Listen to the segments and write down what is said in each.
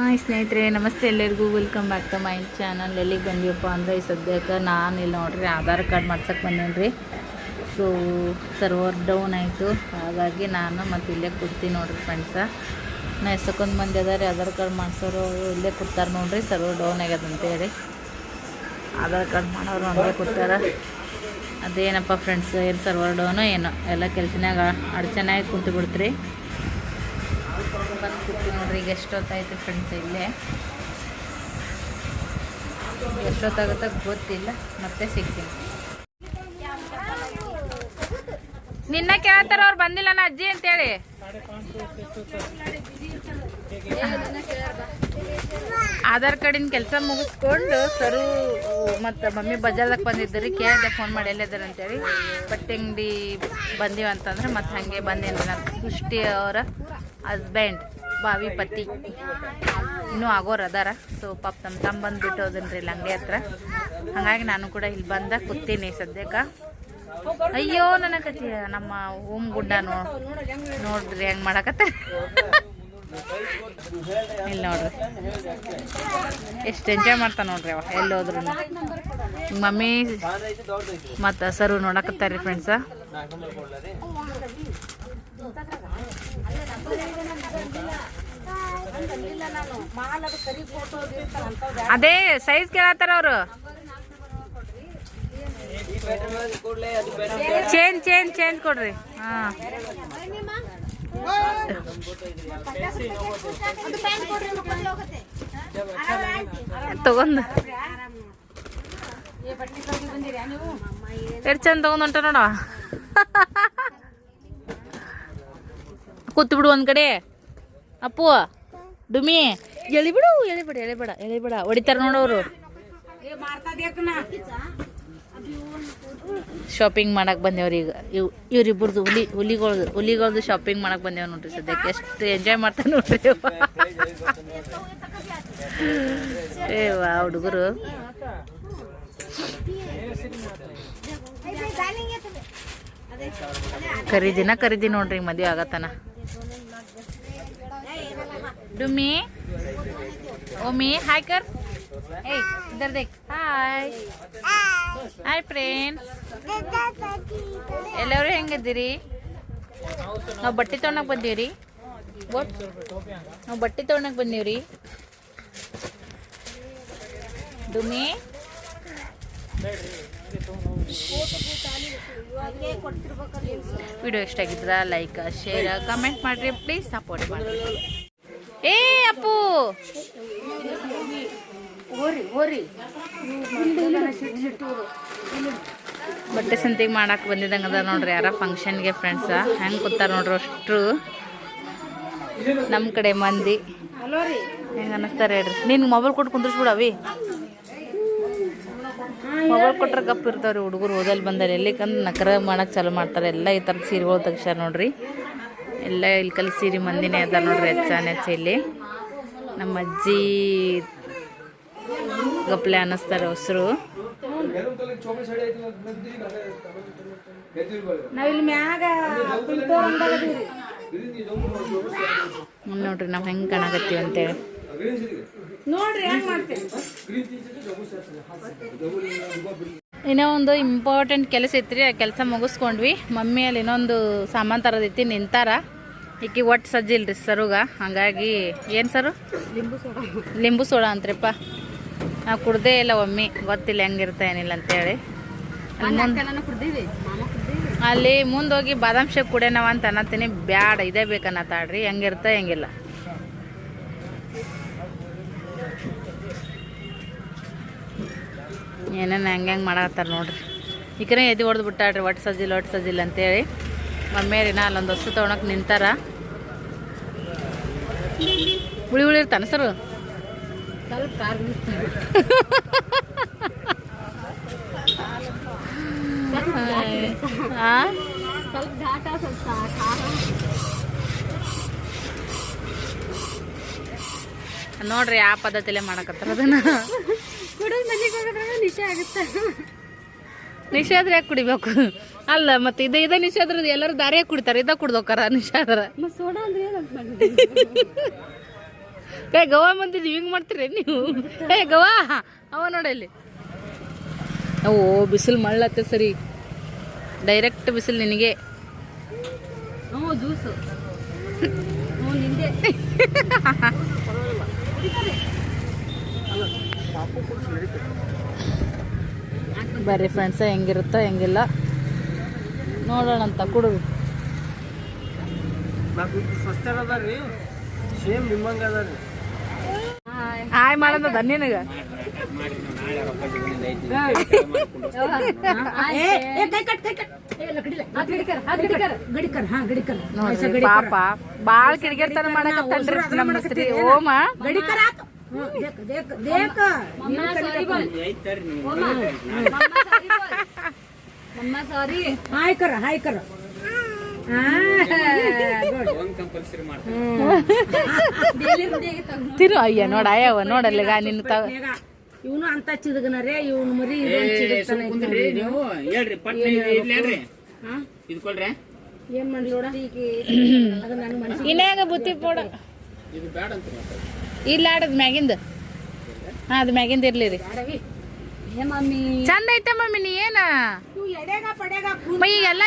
Hi ಸ್ನೇಹಿತರೆ, ನಮಸ್ತೆ ಎಲ್ಲರಿಗೂ. Welcome back to my channel ಎಲ್ಲಿಗೆ ಬಂದಿವಪ್ಪ ಅಂದರೆ, ಈ ಸದ್ಯಕ್ಕೆ ನಾನು ಇಲ್ಲಿ ನೋಡ್ರಿ, ಆಧಾರ್ ಕಾರ್ಡ್ ಮಾಡ್ಸಕ್ಕೆ ಬಂದೇನಿ ರೀ ಸೊ ಸರ್ವರ್ ಡೌನ್ ಆಯಿತು. ಹಾಗಾಗಿ ನಾನು ಮತ್ತು ಇಲ್ಲೇ ಕೊಡ್ತೀನಿ ನೋಡ್ರಿ ಫ್ರೆಂಡ್ಸ ನಾ ಎಷ್ಟಕ್ಕೊಂದು ಮಂದಿ ಅದ ಆಧಾರ್ ಕಾರ್ಡ್ ಮಾಡ್ಸೋರು ಇಲ್ಲೇ ಕೊಡ್ತಾರೆ ನೋಡ್ರಿ ಸರ್ವರ್ ಡೌನ್ ಆಗ್ಯದ ಅಂತೇಳಿ ಆಧಾರ್ ಕಾರ್ಡ್ ಮಾಡೋರು ಹಂಗೆ ಕೊಡ್ತಾರೆ ಅದೇನಪ್ಪ ಫ್ರೆಂಡ್ಸ್ ಏನು ಸರ್ವರ್ ಡೌನು ಏನೋ, ಎಲ್ಲ ಕೆಲಸನಾಗ ಅಡಚಣೆ ಕುಂತು ಬಿಡ್ತ್ರಿ ಬಂದು ಕೊಡ್ತೀವಿ ನೋಡ್ರಿ. ಈಗ ಎಷ್ಟೊತ್ತಾಯ್ತು ಫ್ರೆಂಡ್ಸ್ ಇಲ್ಲೇ. ಎಷ್ಟೊತ್ತಾಗುತ್ತೆ ಗೊತ್ತಿಲ್ಲ. ಮತ್ತೆ ಸಿಗ್ತೀನಿ. ನಿನ್ನ ಕೇಳ್ತಾರ ಅವ್ರು ಬಂದಿಲ್ಲ ನಾ ಅಜ್ಜಿ ಅಂತೇಳಿ. ಆಧಾರ್ ಕಾರ್ಡಿನ ಕೆಲಸ ಮುಗಿಸ್ಕೊಂಡು ಸರು ಮತ್ತು ಮಮ್ಮಿ ಬಜಾರ್ದಾಗ ಬಂದಿದ್ದರು ಕೇಳಿದೆ ಫೋನ್ ಮಾಡಿ ಎಲ್ಲಿದ್ದಾರೆ ಅಂತೇಳಿ. ಬಟ್ಟೆ ಅಂಗಡಿ ಬಂದೀವಂತಂದ್ರೆ ಮತ್ತೆ ಹಾಗೆ ಬಂದೇನಿ ನಾನು. ಪುಷ್ಟಿ ಅವರ ಹಸ್ಬೆಂಡ್, ಬಾವಿ ಪತಿ ಇನ್ನೂ ಆಗೋರು ಅದಾರ. ಸೊ, ಪಾಪ ತಮ್ಮ ತಮ್ಮ ಬಂದುಬಿಟ್ಟು ಹೋದನ್ರಿ ಇಲ್ಲಿ ಅಂಗಡಿ ಹತ್ರ. ಹಾಗಾಗಿ ನಾನು ಕೂಡ ಇಲ್ಲಿ ಬಂದ ಕೂತೀನಿ ಸದ್ಯಕ್ಕ. ಅಯ್ಯೋ ನನಗತಿ ನಮ್ಮ ಓಮ್ ಗುಡ್ಡ ನೋಡ್ರಿ ಹೆಂಗೆ ಮಾಡಕತ್ತ. ಇಲ್ಲಿ ನೋಡ್ರಿ. ಎಷ್ಟು ಎಂಜಾಯ್ ಮಾಡ್ತಾ ನೋಡ್ರಿ ಅವ ಎಲ್ಲಿ ಹೋದ್ರು ಮಮ್ಮಿ ಮತ್ತು ಸರು ನೋಡಕತ್ತಾರ್ರಿ ಫ್ರೆಂಡ್ಸ ಅದೇ ಸೈಜ್ ಕೇಳತ್ತಾರ ಅವರು. ಚೇಂಜ್ ಚೇಂಜ್ ಚೇಂಜ್ ಕೊಡ್ರಿ. ಹಾ. ತಗೊಂಡ್. ಎಷ್ಟು ಚಂದ ತಗೊಂಡ್ ಹೊಂಟ ನೋಡ ಕೂತ್ ಬಿಡು ಒಂದ್ ಕಡೆ. ಅಪ್ಪು, ಡುಮಿ. ಎಳಿಬಿಡು, ಎಳಿಬಿಡ, ಎಳಿಬೇಡ ಎಳಿಬೇಡ. ಹೊಡಿತಾರ ನೋಡೋರು ಶಾಪಿಂಗ್ ಮಾಡಕ್ ಬಂದೇವ್ರಿ ಈಗ. ಇವ್ ಇವ್ರಿಬ್ರದ್ದು ಹುಲಿ ಹುಲಿಗಳ್ದು ಹುಲಿಗಳ್ದು ಶಾಪಿಂಗ್ ಮಾಡಕ್ ಬಂದೇವ್ ನೋಡ್ರಿ ಸದ್ಯಕ್ಕೆ. ಎಷ್ಟು ಎಂಜಾಯ್ ಮಾಡ್ತಾರೆ ನೋಡ್ರಿ. ಏ ವಾ, ಹುಡುಗರು. ಖರೀದಿನ ಖರೀದಿ ನೋಡ್ರಿ ಮದ್ವೆ ಆಗತ್ತನ. ಡುಮ್ಮಿ ಓಮಿ ಹಾಯ್ ಕರ್ ಏಯ್ ಇದರ್ ದೇಖ್ ಹಾಯ್ ಹಾಯ್ ಫ್ರೆಂಡ್ಸ್ ಎಲ್ಲರೂ ಹೆಂಗಿದ್ದೀರಿ ನಾವು ಬಟ್ಟೆ ತೊಗೊಳಕ್ ಬಂದೀವ್ರಿ ಬೋಟ್ ನಾವು ಬಟ್ಟೆ ತೊಗೊಳಕ್ ಬಂದೀವ್ರಿ ಡುಮಿ ವಿಡಿಯೋ ಇಷ್ಟ ಆಗಿದ್ರ ಲೈಕ್ ಶೇರ್ ಕಮೆಂಟ್ ಮಾಡ್ರಿ ಪ್ಲೀಸ್ ಸಪೋರ್ಟ್ ಮಾಡ್ರಿ ಏ ಅಪ್ಪು. ಬಟ್ಟೆ ಸಂತಿಗೆ ಮಾಡಕ್ಕೆ ಬಂದಿದ್ದಂಗೆ ಅದ ನೋಡ್ರಿ ಯಾರ ಫಂಕ್ಷನ್ಗೆ ಫ್ರೆಂಡ್ಸ ಹೆಂಗೆ ಕೂತಾರ ನೋಡ್ರಿ ಅಷ್ಟು ನಮ್ಮ ಕಡೆ ಮಂದಿ. ಹೆಂಗೆ ಅನ್ನಿಸ್ತಾರೆ ಹೇಳ್ರಿ. ನಿನ್ಗೆ ಮೊಬೈಲ್ ಕೊಟ್ಟು ಕುಂದ್ರಿಸ್ಬಿಡವಿ ಮೊಬೈಲ್ ಕೊಟ್ರೆ ಗಪ್ ಇರ್ತಾವ್ರಿ ಹುಡುಗರು ಓದಲ್ ಬಂದಾರೆ. ಎಲ್ಲಿಕಂದ್ರೆ ನಕರ ಮಾಡಕ್ಕೆ ಚಾಲು ಮಾಡ್ತಾರೆ. ಎಲ್ಲ ಈ ಥರದ ಸೀರೆಗಳು ತೆಗ್ಸ್ಯಾರ ನೋಡ್ರಿ. ಎಲ್ಲ ಇಲ್ಲಿ ಕಲಿಸಿರಿ ಸೀರೆ ಮಂದಿನೇ ಅದ ನೋಡ್ರಿ ಹೆಚ್ಚ ಇಲ್ಲಿ ನಮ್ಮ ಅಜ್ಜಿ ಗಪ್ಲೆ ಅನ್ನಿಸ್ತಾರೆ ಹೊಸರು ನೋಡ್ರಿ ನಾವು ಹೆಂಗೆ ಕಾಣಕತ್ತೀವಿ ಅಂತೇಳಿ. ಇನ್ನೂ ಒಂದು ಇಂಪಾರ್ಟೆಂಟ್ ಕೆಲಸ ಐತ್ರಿ ಆ ಕೆಲಸ ಮುಗಿಸ್ಕೊಂಡ್ವಿ. ಮಮ್ಮಿ ಅಲ್ಲಿ ಇನ್ನೊಂದು ಸಾಮಾನು ತರೋದೈತಿ ನಿಂತಾರ. ಈಕಿ ಒಟ್ಟು ಸಜ್ಜಿಲ್ರಿ ಸರುಗ. ಹಂಗಾಗಿ ಏನು ಸರು? ಲಿಂಬು ಸೋಡಾ ಲಿಂಬು ಸೋಡಾ ಅಂತ್ರಿಪ್ಪ. ನಾವು ಕುಡ್ದೇ ಇಲ್ಲ ಒಮ್ಮೆ. ಗೊತ್ತಿಲ್ಲ ಹೆಂಗಿರ್ತ ಏನಿಲ್ಲ ಅಂತೇಳಿ. ಅಲ್ಲಿ ಮುಂದೋಗಿ ಬಾದಾಮ್ ಶೇಕ್ ಕುಡಿಯೋಣವ ಅಂತ ಅನ್ನತ್ತೀನಿ. ಬ್ಯಾಡ ಇದೇ ಬೇಕನ್ನತ್ತಾಡ್ರಿ ಹೆಂಗಿರ್ತ ಹೆಂಗಿಲ್ಲ. ಏನೇನು ಹೆಂಗೆ ಹೆಂಗೆ ಮಾಡತ್ತಾರ ನೋಡ್ರಿ. ಈಕನೇ ಎದ್ದು ಹೊಡೆದು ಬಿಟ್ಟಾಡ್ರಿ ಒಟ್ಟು ಸಜ್ಜಿಲ್ಲ ಒಟ್ಟು ಸಜ್ಜಿಲ್ಲ ಅಂತೇಳಿ. ಮಮ್ಮಿಯರಿನ ಅಲ್ಲೊಂದು ಹೊಸ ತೊಗೊಳಕ್ಕೆ ನಿಂತಾರ. ಹುಳಿ ಹುಳಿ ಇರ್ತಾನೆ ಸರ್? ನೋಡ್ರಿ ಆ ಪದ್ಧತಿಲೇ ಮಾಡಕತ್ತಾರ ಅದನ್ನ. ನಿಶೆ ಆಗುತ್ತೆ. ನಿಷೇಧ ಯಾಕೆ ಕುಡಿಬೇಕು? ಅಲ್ಲ ಮತ್ತೆ ಇದು ಇದ ನಿಷಾದ್ರ ಎಲ್ಲರೂ ದಾರಿಯಾಗ ಕುಡಿತಾರೆ ಇದ ಕುಡ್ದೋಕಾರ ನಿಷಾದ್ರ? ಏ ಗವಾ ಬಂದಿದ್ದು ಹಿಂಗ್ ಮಾಡ್ತೀರಿ ನೀವು? ಏ ಗವಾ ಅವ ನೋಡಲ್ಲಿ ಓ ಬಿಸಿಲು ಮಳ್ಳತ್ತೆ ಸರಿ. ಡೈರೆಕ್ಟ್ ಬಿಸಿಲು ನಿನಗೆ. ಜ್ಯೂಸು ಬರ್ರಿ ಫ್ರೆಂಡ್ಸ ಹೆಂಗಿರುತ್ತೋ ಹೆಂಗಿಲ್ಲ. ನೋಡೋಣ ಅಂತ ಕುಡುದು ಹಾಯ್ ಮಾಡೋದ ನಿನಗೆ. ಪಾಪ. ಬಾಳ್ ಕಿಡಿಗೇರ್ತನ ಮಾಡಕತ್ತನ್ರಿ ನಮ್ಮ ಶ್ರೀ ಓಮ. ಮಮ್ಮ ಸಾರಿ हाय ತಿರು ಅಯ್ಯ ನೋಡ ಅಯ್ಯವ ನೋಡಲ್ಲ ನಿನ್ನ ತಾವ ಇವನು ಅಂತ ಚಿದಗನರೇ ಇವನು ಮರಿ ಏನ್ ಇನ್ಯಾಗ ಬುತ್ತಿ ಪೋಡ? ಇಲ್ಲ ಆಡದ್ ಮ್ಯಾಗಿಂದ. ಹಾ ಮ್ಯಾಗಿಂದ ಇರ್ಲಿ ರೀ. ಚಂದ ಐತೆ ಮಮ್ಮಿ ನೀ ಏನ? ಎಡೆಗ ಪಡೆಗ ಮೈ ಎಲ್ಲ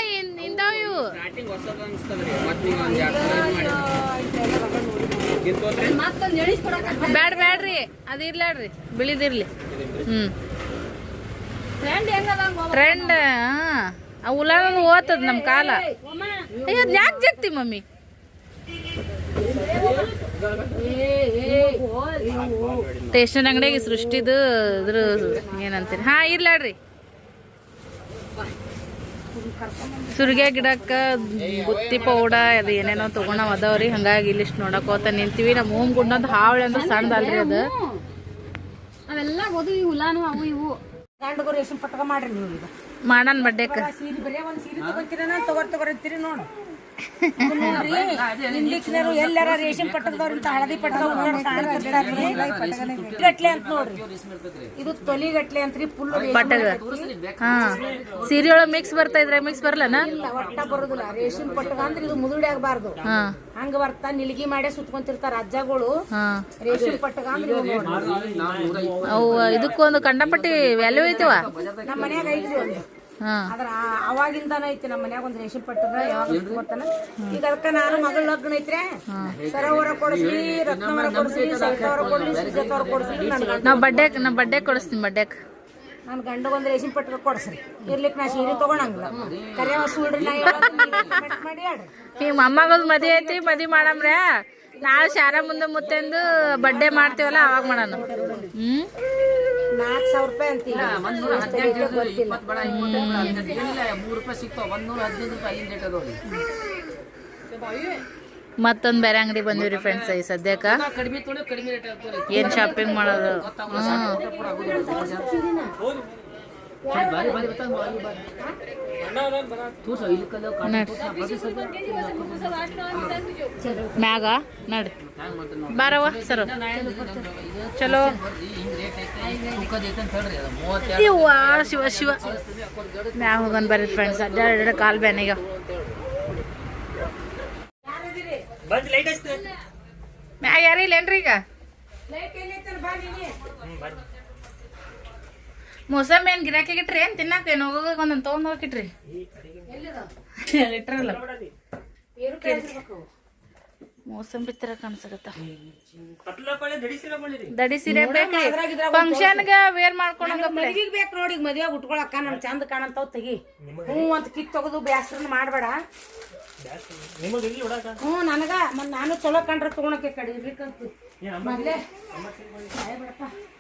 ಇಂದಾವ ಇವು ಸ್ಟಾರ್ಟಿಂಗ್ ಹೊಸದ ಅನ್ಸ್ತದ್ರಿ ಮತ್ ನೀವು ಒಂದ್ ಎರಡ್ ಸಲ ಮಾಡಿ ಇದು ತೋತ್ರಿ ಮತ್ತೊಂದು ಎಳಿಸ್ಕೊಡಕ ಬ್ಯಾಡ ಬ್ಯಾಡ್ರಿ ಅದು ಇರ್ಲಾಡ್ರಿ ಬಿಳಿದಿರ್ಲಿ ಹ್ಮ್ ಫ್ರೆಂಡ್ ಹೆಂಗದ ಟ್ರೆಂಡ್ ಆ ಉಲಾನ ಓದ್ತದ ನಮ್ ಕಾಲ ಅಯ್ಯ ಅದ್ ಯಾಕೆ ಜಗ್ತಿ ಮಮ್ಮಿ ಸ್ಟೇಷನ್ ಅಂಗಡಿಯಾಗ ಸೃಷ್ಟಿದು ಇದ್ರ ಏನಂತೀರಿ ಹಾ ಇರ್ಲಾಡ್ರಿ ಸುರ್ಗೆ ಗಿಡಕ್ಕ ಬುತ್ತಿ ಪೌಡ ಅದು ಏನೇನೋ ತಗೊಂಡವ್ ಅದಾವ್ರಿ. ಹಂಗಾಗಿ ಇಲ್ಲಿಷ್ಟು ನೋಡಕೋತ ನಿಂತೀವಿ. ನಮ್ಮ ಹೋಮ್ ಗುಂಡಂದ್ ಹಾವಳಿ ಅಂದ್ರೆ ಸಣ್ಣದಲ್ರಿ ಅದು. ಅವೆಲ್ಲ ಓದು ಈ ಹುಲಾನು ಅವು ಇವು. ಗಂಡಗರು ಎಷ್ಟು ಪಟ್ಕ ಮಾಡ್ರಿ ನೀವು ಈಗ? ಮಾಡನ್ ಬಡ್ಡೆ ಸೀರೆ ಬರೀ ಒಂದ್ ಸೀರೆ ತಗೋತೀರ ತಗೋರ್ ತಗೋರಂತೀರಿ ನೋಡು. ಇಂಗ್ಲಿಷ್ನರು ಎಲ್ಲಾರ ರೇಷನ್ ಪಟ್ಟದವ್ರಿಂದ ಹಳದಿ ಪಟ್ಟದ ಗಟ್ಲೆ ಅಂತ ನೋಡ್ರಿ ಇದು ತೊಲಿ ಗಟ್ಲೆ ಅಂತ್ರಿ ಫುಲ್ ಬಟ್ಟೆ ಹಾ. ಸೀರೆ ಒಳಗ್ ಮಿಕ್ಸ್ ಬರ್ತಾ ಇದ್ರೆ ಮಿಕ್ಸ್ ಬರಲ್ಲನ ಇಲ್ಲ ಒಟ್ಟ ಬರುದಿಲ್ಲ ರೇಷನ್ ಪಟ್ಟಗ ಅಂದ್ರೆ ಇದು ಮುದುಡಿ ಆಗ್ಬಾರ್ದು ಹಂಗ ಬರ್ತಾ ನಿಲ್ಗಿ ಮಾಡೇ ಸುತ್ಕೊಂತಿರ್ತಾರ ಅಜ್ಜಗಳು ರೇಷನ್ ಪಟ್ಟದ ಅಂದ್ರೆ ಅವು ಇದಕ್ಕೊಂದು ಕಂಡಪಟ್ಟಿ ವ್ಯಾಲ್ಯೂ ಐತವ ನಮ್ಮ ಮನ್ಯಾಗ ಐತ್ರಿ ಅದ್ರ ಅವಾಗಿಂದಾನ ಐತಿ ನಮ್ಮ ಮನ್ಯಾಗ ಒಂದ್ ರೇಷನ್ ಪಟ್ಟದ ಯಾವಾಗ ಬರ್ತಾನ? ಈಗ ಅದಕ್ಕ ನಾನು ಮಗಳ ಲಗ್ನ ಐತ್ರಿ ಸರೋವರ ಕೊಡಿಸ್ಲಿ ರತ್ನವರ ಕೊಡಿಸ್ಲಿ ಸವಿತವರ ಕೊಡ್ಲಿ ಸುಜಾತವರ ಕೊಡಿಸ್ಲಿ ನಾವ್ ಬಡ್ಡೆಕ್ ನಾ ಬಡ್ಡೆ ಕೊಡಿಸ್ತೀನಿ ಬಡ್ಡೆಕ್. ನನ್ ಗಂಡಗ ಒಂದ್ ರೇಷನ್ ಪಟ್ಟದ ಕೊಡ್ಸ್ರಿ. ಇರ್ಲಿಕ್ಕೆ ನಾ ಸೀರೆ ತಗೊಳಂಗಿಲ್ಲ ಕರಿಯವ ಸುಳ್ರಿ ನಾ ಮಾಡಿ ಹೇಳ್ರಿ ಈ ಮೊಮ್ಮಗದ್ ಮದ್ವೆ ಐತಿ ಮದಿ ಮಾಡಮ್ರೆ. ನಾಳೆ ಶಾರ ಮುಂದೆ ಮುತ್ತೆಂದು ಬಡ್ಡೆ ಮಾಡ್ತೀವಲ್ಲ ಅವಾಗ ಮಾಡೋಣ. ಹ್ಮ್? ನಾಲ್ಕ್ ಸಾವಿರ ರೂಪಾಯಿ ಅಂತೀವಿ. ಗೊತ್ತಿಲ್ಲ ಮೂರು ರೂಪಾಯಿ ಸಿಗ್ತಾವ ಒಂದ್ ನೂರ ಹದಿನೈದು ರೂಪಾಯಿ ಐದು ರೇಟ್ ಅದಾವ್ರಿ ಮತ್ತೊಂದ್ ಬೇರೆ ಅಂಗಡಿ ಬಂದಿವ್ರಿ ಫ್ರೆಂಡ್ಸ್ ಈ ಸದ್ಯಕ ಕಡಿಮೆ ತೊಗೊಂಡ್ರೆ ಕಡಿಮೆ ರೇಟ್ ಏನ್ ಶಾಪಿಂಗ್ ಮಾಡೋದು? ಹ್ಮ್ ಬಾರಿ ಬಾರಿ ಬರ್ತಾವ ಬಾರಿ ಬಾರಿ ತೋರ್ಸ ಇಲ್ಲಿ ಕಲ್ಲು ಮ್ಯಾಗ ನಡ್ರಿ ಬಾರವ್ವ ಸರ್ ಚಲೋ ಇವ್ವ ಶಿವ ಶಿವ ಮ್ಯಾಗ ಹೋಗೋಣ ಬರ್ರಿ ಫ್ರೆಂಡ್ಸ್ ಅಡ್ಡಾಡ ಕಾಲ್ ಬ್ಯಾನೀಗ ಮ್ಯಾಗ ಯಾರು ಇಲ್ಲೇನ್ರಿ ಈಗ ಮೋಸಂಬಿ ಏನ್ ಗಿರಾಕ್ ಇಟ್ರಿ ಏನ್ ತಿನ್ನಾಕ? ಏನ್ ಹೋಗೋಗ ಒಂದೊಂದ್ ತಗೊಂಡ್ ಹೋಗಿಟ್ರಿ ಇಟ್ರಲ್ಲ ಮೋಸಂಬಿ ತರ ಕಾಣಿಸಕತ್ತ. ದಡಿ ಸೀರೆ ಬೇಕ್ರಿ. ಫಂಕ್ಷನ್ಗ ವೇರ್ ಮಾಡ್ಕೊಂಡಂಗ ಮದ್ವಿಗ್ ಬೇಕು ನೋಡಿ ಈಗ ಮದ್ವೆಗ್ ಉಟ್ಕೊಳಕ್ಕ ನಮ್ ಚಂದ ಕಾಣಂತಾವ್ ತೆಗಿ. ಹ್ಞೂ ಅಂತ ಕಿತ್ ತೆಗೆದು ಬ್ಯಾಸ್ರನ್ನ ಮಾಡ್ಬೇಡ. ಹ್ಞೂ ನನಗ ಮತ್ ನಾನು ಚಲೋ ಕಂಡ್ರೆ ತಗೊಳಕ್ಕೆ ಕಡೆ ಇರ್ಲಿಕ್ಕಂತ. ಮೊದ್ಲೇ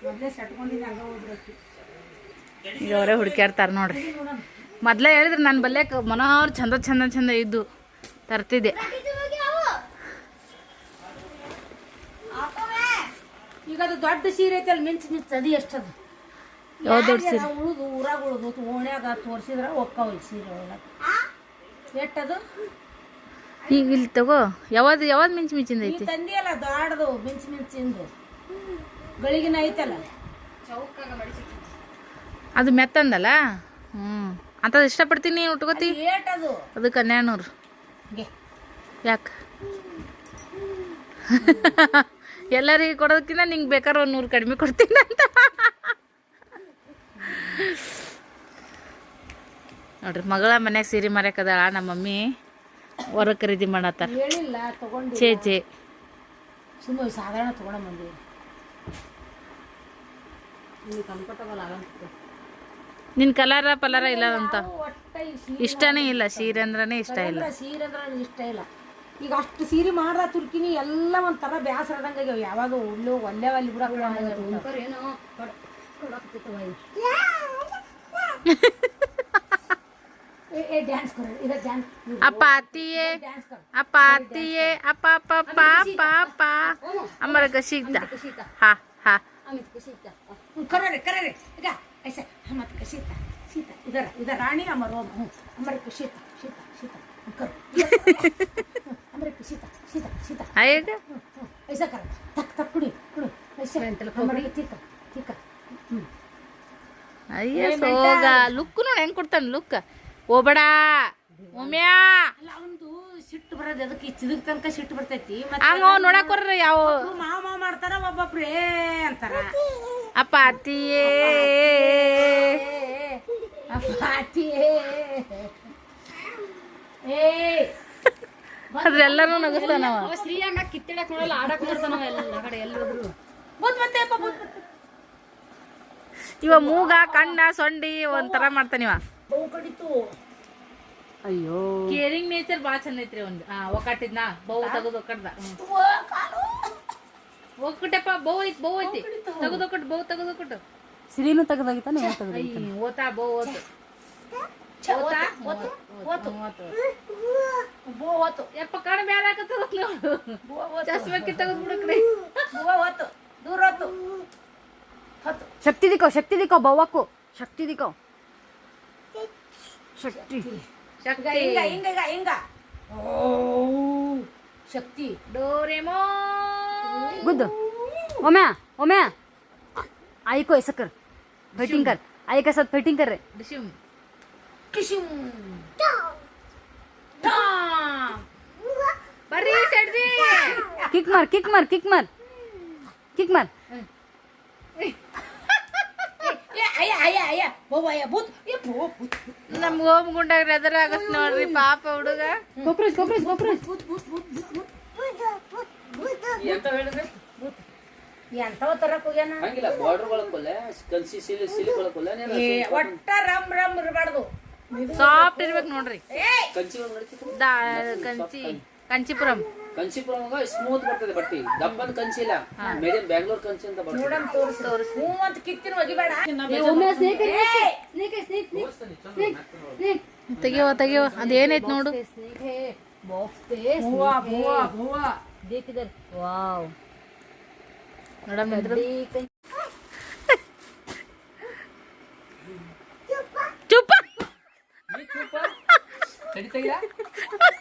ಮೊದ್ಲೇ ಸಟ್ಕೊಂಡಿನಿ ಹಂಗ ಹೋಗ್ಬೇಕು ಈಗ ಅವರೇ ಹುಡುಕ್ಯಾಡ್ತಾರ ನೋಡ್ರಿ. ಮೊದ್ಲೇ ಹೇಳಿದ್ರೆ ನನ್ನ ಬಲ್ಯಕ್ಕೆ ಮನೋಹರ್ ಚಂದ ಚಂದ ಚಂದ ಇದ್ದು ತರ್ತಿದ್ದೆ. ಈಗ ಅದು ದೊಡ್ಡ ಸೀರೆ ಐತೆ ಅಲ್ಲಿ ಮಿಂಚು ಮಿಂಚ್ ಎಷ್ಟು ಎಷ್ಟದ. ಯಾವ ದೊಡ್ಡ ಸೀರೆ? ಉಳಿದು ಊರಾಗ ಉಳುದು ಓಣ್ಯಾಗ ತೋರ್ಸಿದ್ರ ಒಕ್ಕಾವ ಸೀರೆ ಒಳಗೆ. ಎಷ್ಟದು? ಈಗ ಇಲ್ಲಿ ತಗೋ ಯಾವ್ದು ಯಾವ್ದು ಮಿಂಚು ಮಿಂಚಿಂದ ಈ ಐತಿ? ತಂದಿಯಲ್ಲ ದೊಡ್ಡದು ಮಿಂಚ್ ಮಿಂಚಿಂದು. ಗಳಿಗಿನ ಐತಲ್ಲ? ಅದು ಮೆತ್ತಂದಲ್ಲ? ಹ್ಞೂ ಅಂಥದ್ದು ಇಷ್ಟಪಡ್ತೀನಿ ಉಟ್ಕೋತಿ? ಅದಕ್ಕೆ ಅದು ಕನ್ಯಾನೂರು. ಹಂಗೆ ಯಾಕೆ? ಎಲ್ಲರಿಗೆ ಕೊಡೋದಕ್ಕಿಂತ ನಿಂಗೆ ಬೇಕಾದ್ರೆ ಒಂದು ನೂರು ಕಡಿಮೆ ಕೊಡ್ತೀನಿ ಅಂತ. ನೋಡ್ರಿ ಮಗಳ ಮನ್ಯಾಗ ಸೀರೆ ಮಾರ್ಯಾಕದಾಳ ನಮ್ಮ ಮಮ್ಮಿ ಹೊರ ಖರೀದಿ ಮಾಡತ್ತಾರ. ತಗೊಂಡು ಚೇ ಚೇ ಸುಮ್ಮನೆ ಸಾಧಾರಣ ತಗೊಂಡ ಬಂದಿ ಕಂಫರ್ಟಬಲ್ ಆಗಂತ ನಿನ್ನ ಕಲರ ಪಲರ ಇಲ್ಲ ಅಂತ ಇಷ್ಟನೇ ಇಲ್ಲ ಸೀರೆ ಅಂದ್ರೆ ಇಷ್ಟ ಇಲ್ಲ. ಸೀರೆ ಅಂದ್ರೆ ಇಷ್ಟ ಇಲ್ಲ. ಈಗ ಅಷ್ಟು ಸೀರೆ ಮಾಡ್ದ ತುರ್ಕಿನಿ ಎಲ್ಲ ಒಂಥರ ಬ್ಯಾಸ ಆದಂಗೆ ಆಗ್ಯಾವ. ಯಾವಾಗ ಉಳ್ಳು ಒಲ್ಲೆ ಅಲ್ಲಿ ಬಿಡಕ್ಕೆ ಇದ ಡ್ಯಾನ್ಸ್ ಅಪ್ಪ ಅಪ್ಪ ಪಾಪ ಪಾಪ ಅಮ್ಮರ ಕಸಿಗ್ತ ಹಾ ಹಾ. ಕರೆ ಕರೆ ಈಗ ಐಸೆ ಮತ್ತೆ ಶೀತ ಶೀತ ಇದರ ಇದರ ರಾಣಿ ಅಮ್ಮ ರೋಮ ಹ್ಞೂ ಅಮರಕ್ಕೆ ಶೀತ ಶೀತ ಶೀತ ಕರ್ ಅಮರಕ್ಕೆ ಶೀತ ಶೀತ ಶೀತ ಆಯ್ಗ ಐಸ ಕರ ತಕ್ ತಕ್ ಕುಡಿ ಕುಡಿ ಐಸ ಅಮರಕ್ಕೆ ತೀಕ ತೀಕ ಹ್ಞೂ ಅಯ್ಯ ಸೋಗ ಲುಕ್ ನೋಡಿ ಹೆಂಗ್ ಕೊಡ್ತಾನ ಲುಕ್ ಓಬಡಾ ಒಮ್ಯಾ ಅಲ್ಲ ಅವಂದು ಸಿಟ್ಟು ಬರೋದು ಅದಕ್ಕೆ ಚಿದಕ್ ತನಕ ಸಿಟ್ಟು ಬರ್ತೈತಿ. ಹಂಗ ನೋಡಕ್ ಬರ್ರಿ ಯಾವ? ಮಾವ ಮಾವ ಮಾಡ್ತಾರ ಒಬ್ಬೊಬ್ರು ಏ ಅಂತಾರ. ಅಪ್ಪ ಅತ್ತಿಯೇ. ಪಾಟಿ ಏ. ಅದ್ರೆಲ್ಲರೂ ನಗಸ್ತಾನವ ಅವ. ಶ್ರೀಯಂಗ ಕಿತ್ತಿಡಕ್ ನೋಡಲ್ಲ ಆಡಕ್ ನೋಡ್ತಾನ ಎಲ್ಲ ಕಡೆ ಎಲ್ಲೋದ್ರು. ಬುದ್ ಮತ್ತೆ ಅಪ್ಪ ಬುದ್ ಇವ ಮೂಗ ಕಣ್ಣ ಸೊಂಡಿ ಒಂಥರ ಮಾಡ್ತಾನಿವ ಬಹು ಕಡಿತು. ಅಯ್ಯೋ. ಕೇರಿಂಗ್ ನೇಚರ್ ಭಾಳ ಚಂದ ಐತ್ರಿ ಒಂದು ಹಾ ಒಕ್ಕಟ್ಟಿದ್ನ ಬಹು ತೆಗೆದು ಕಾಲು? ಒಕ್ಕಟಪ್ಪ ಬಹು ಐತಿ ಬಹು ಐತಿ. ತೆಗೆದು ಒಕ್ಕಟ್ಟು ಬಹು ತೆಗೆದು ಒಕ್ಕಟ್ಟು ಸಿರಿನು ತೆಗ್ದಾಗಿತ್ತಾನೆ ಅಯ್ಯ ಓತಾ ಬಹು ಓತು. ಓತಾ? ಓತು ಓತು ಓತು ಹೊತ್ತು ಯಪ್ಪ ಕಣ್ ಬ್ಯಾರ ಹಾಕತ್ತದ ನೋಡು ಚಸ್ಮಕ್ಕಿ ತೆಗೆದು ಬಿಡಕ್ರಿ ಬುವ ಹೊತ್ತು ದೂರ ಶಕ್ತಿ ದಿಕ್ಕೋ ಶಕ್ತಿ ದಿಕ್ಕೋ ಬವ್ವಕ್ಕು ಶಕ್ತಿ ದಿಕ್ಕೋ ಶಕ್ತಿ. ఇంకా ఇంకా गुड ओम्या ओम्या आई को ऐसा कर फिटिंग कर आई के साथ फिटिंग कर रहे किक मार किक मार किक मार किक मार आया आया आया वो आया बहुत ನಮ್ ಓಮ್ ಗುಂಡಾಗ ರೆದರ್ ಆಗತ್ ನೋಡ್ರಿ ಪಾಪ ಹುಡುಗ. ಕೊಕ್ರೋಚ್ ಕೊಕ್ರೋಚ್ ಕೊಕ್ರೋಚ್. ಹಂಗಿಲ್ಲ ಬಾರ್ಡರ್ ಕಲ್ಸಿ ಸಿಲಿ ಸಿಲಿ ಒಟ್ಟ ರಮ್ ರಮ್ ಸಾಫ್ಟ್ ಇರ್ಬೇಕು ನೋಡ್ರಿ. ಕಂಚಿ ಕಂಚಿ ಕಂಚಿಪುರಂ. ಕಂಚಿಪುರಮ್ಗ ಸ್ಮೂತ್ ಬರ್ತದೆ ಬಟ್ಟಿ. ದಪ್ಪನ್ ಕಂಚಿಲ್ಲ ಮೀಡಿಯಂ ಬ್ಯಾಂಗ್ಳೂರ್ ಕಂಚಿ ಅಂತ ಬರ್ತದೆ. ನೋಡಮ್ ತೋರ್ಸ್. ತೋರ್ಸ್. ಹ್ಞೂ ಅಂತ ಕಿತ್ತಿನ ಒಗಿಬೇಡ ತೆಗಿಯವ ತೆಗಿಯವ ಅದೇನೈತ್ ನೋಡು. ವಾವ್. ನೋಡಮ್ ಚುಪ್ಪ! ಚುಪ್ಪ.